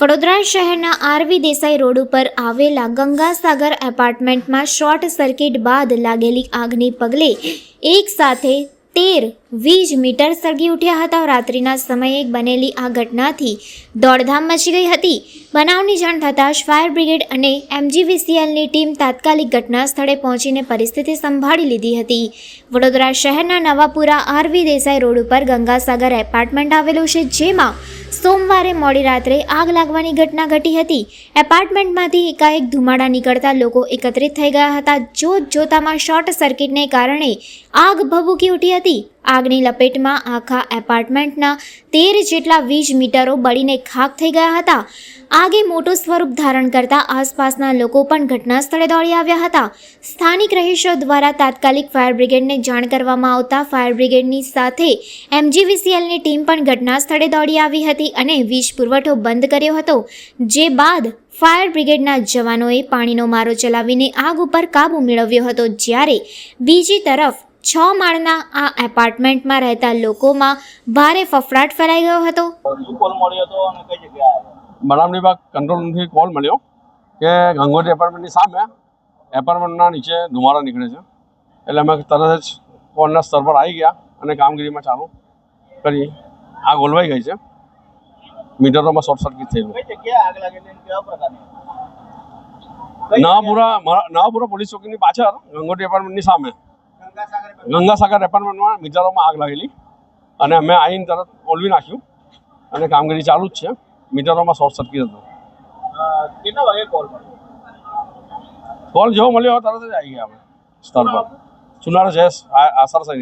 વડોદરા શહેરના RV Desai road ઉપર આવેલા ગંગાસાગર એપાર્ટમેન્ટમાં શોર્ટ સર્કિટ બાદ લાગેલી આગને પગલે એક સાથે તેર વીજ મીટર સળગી ઉઠ્યા હતા. રાત્રિના સમયે બનેલી આ ઘટનાથી દોડધામ મચી ગઈ હતી. બનાવની જાણ થતાં ફાયર બ્રિગેડ અને એમજીવીસીએલની ટીમ તાત્કાલિક ઘટના સ્થળે પહોંચીને પરિસ્થિતિ સંભાળી લીધી હતી. વડોદરા શહેરના નવાપુરા આરવી દેસાઈ રોડ ઉપર ગંગાસાગર એપાર્ટમેન્ટ આવેલું છે, જેમાં સોમવારે મોડી રાત્રે આગ લાગવાની ઘટના ઘટી હતી. એપાર્ટમેન્ટમાંથી એકાએક ધુમાડા નીકળતા લોકો એકત્રિત થઈ ગયા હતા. જોત જોતામાં શોર્ટ સર્કિટને કારણે આગ ભભૂકી ઉઠી હતી. આગની લપેટમાં આખા એપાર્ટમેન્ટના તેર જેટલા વીજ મીટરો બળીને ખાક થઈ ગયા હતા. આગે મોટું સ્વરૂપ ધારણ કરતા આસપાસના લોકો પણ ઘટના સ્થળે દોડી આવ્યા હતા. સ્થાનિક રહીશો દ્વારા તાત્કાલિક ફાયર બ્રિગેડને જાણ કરવામાં આવતા ફાયર બ્રિગેડની સાથે એમજીવીસીએલની ટીમ પણ ઘટના સ્થળે દોડી આવી હતી. અને વીજ પુરવઠો બંધ કર્યો હતો, જે બાદ ફાયર બ્રિગેડના જવાનોએ પાણીનો મારો ચલાવીને આગ ઉપર કાબૂ મેળવ્યો હતો, જ્યારે બીજી તરફ છ માળના આ એપાર્ટમેન્ટમાં રહેતા લોકોમાં ભારે ફફડાટ ફેલાઈ ગયો હતો. શું કોલ મળ્યો હતો કઈ જગ્યાએ આવ્યો? બનાવ વિભાગ કંટ્રોલ કોલ મળ્યો કે ગંગોટી એપાર્ટમેન્ટની સામે એપાર્ટમેન્ટના નીચે ધુમાડા નીકળે છે. એટલે અમે તરત જ કોલના સ્તર પર આવી ગયા અને કામગીરીમાં ચાલુ કરી. આગ ઓલવાઈ ગઈ છે. મીટરોમાં શોર્ટ સર્કિટ થયેલું. નવાપુરા નવાપુરા પોલીસ ચોકીની પાછળ ગંગોટી એપાર્ટમેન્ટની સામે. ગંગાસાગર એપાર્ટમેન્ટમાં મીટરોમાં આગ લાગેલી. અને અમે આવીને તરત ઓલવી નાખ્યું. અને કામગીરી ચાલુ જ છે. મીટરોમાં શોર્ટ સર્કિટ હતું. કેટલા વાગે કોલ કોલ જેવો મળ્યો તરત જ આવી ગયા અમે. સ્થળ પર. સુનાર જયેશ આસર